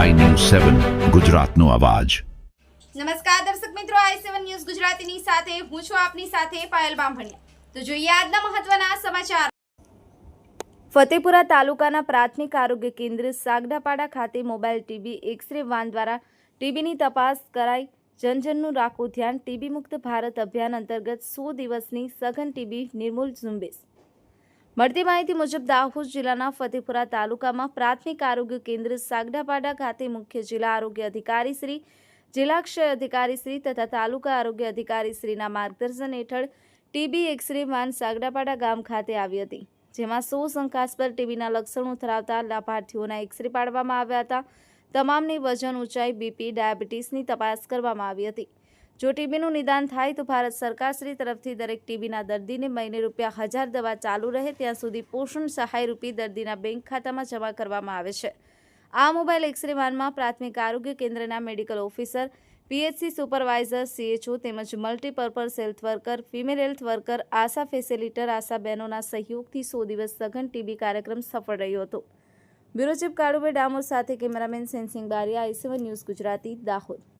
સેવન, ગુજરાતનો અવાજ. નમસ્કાર દર્શક મિત્રો, આઈ સેવન ન્યૂઝ ગુજરાતીની સાથે હું છું આપની સાથે પાયલ બામભણિયા. તો જોઈએ આજના મહત્વના સમાચાર. ફતેપુરા તાલુકાના પ્રાથમિક આરોગ્ય કેન્દ્ર સાગડાપાડા ખાતે મોબાઈલ ટીબી એક્સરે વાન દ્વારા ટીબીની તપાસ કરાઈ. જનજનનું રાખવું ધ્યાન ટીબી મુક્ત ભારત અભિયાન અંતર્ગત સો દિવસની સઘન ટીબી નિર્મૂલ ઝુંબેશ. મળતી માહિતી મુજબ દાહોદ જિલ્લાના ફતેપુરા તાલુકામાં પ્રાથમિક આરોગ્ય કેન્દ્ર સાગડાપાડા ખાતે મુખ્ય જિલ્લા આરોગ્ય અધિકારી શ્રી, જિલ્લા ક્ષય અધિકારી શ્રી તથા તાલુકા આરોગ્ય અધિકારી શ્રીના માર્ગદર્શન હેઠળ ટીબી એક્સરે વાન સાગડાપાડા ગામ ખાતે આવી હતી, જેમાં સો શંકાસ્પદ ટીબીના લક્ષણો ધરાવતા લાભાર્થીઓના એક્સરે પાડવામાં આવ્યા હતા. તમામની વજન ઊંચાઈ, બીપી, ડાયાબિટીસની તપાસ કરવામાં આવી હતી. જો ટીબીનું નિદાન થાય તો ભારત સરકારશ્રી તરફથી દરેક ટીબીના દર્દીને મહિને રૂપિયા હજાર દવા ચાલુ રહે, ત્યાં સુધી પોષણ સહાય રૂપી દર્દીના બેંક ખાતામાં જમા કરવામાં આવે છે. આ મોબાઈલ એક્સરે વાનમાં પ્રાથમિક આરોગ્ય કેન્દ્રના medical officer, PHC supervisor, CHO તેમજ multipurpose health worker, female health worker, ASHA facilitator, ASHA બહેનોના સહયોગથી સો દિવસ સઘન ટીબી કાર્યક્રમ સફળ રહ્યો હતો. બ્યુરો ચીફ કાળુભાઈ ડામોર સાથે cameraman Sensing Bariya IC one news Gujarati, Dahod.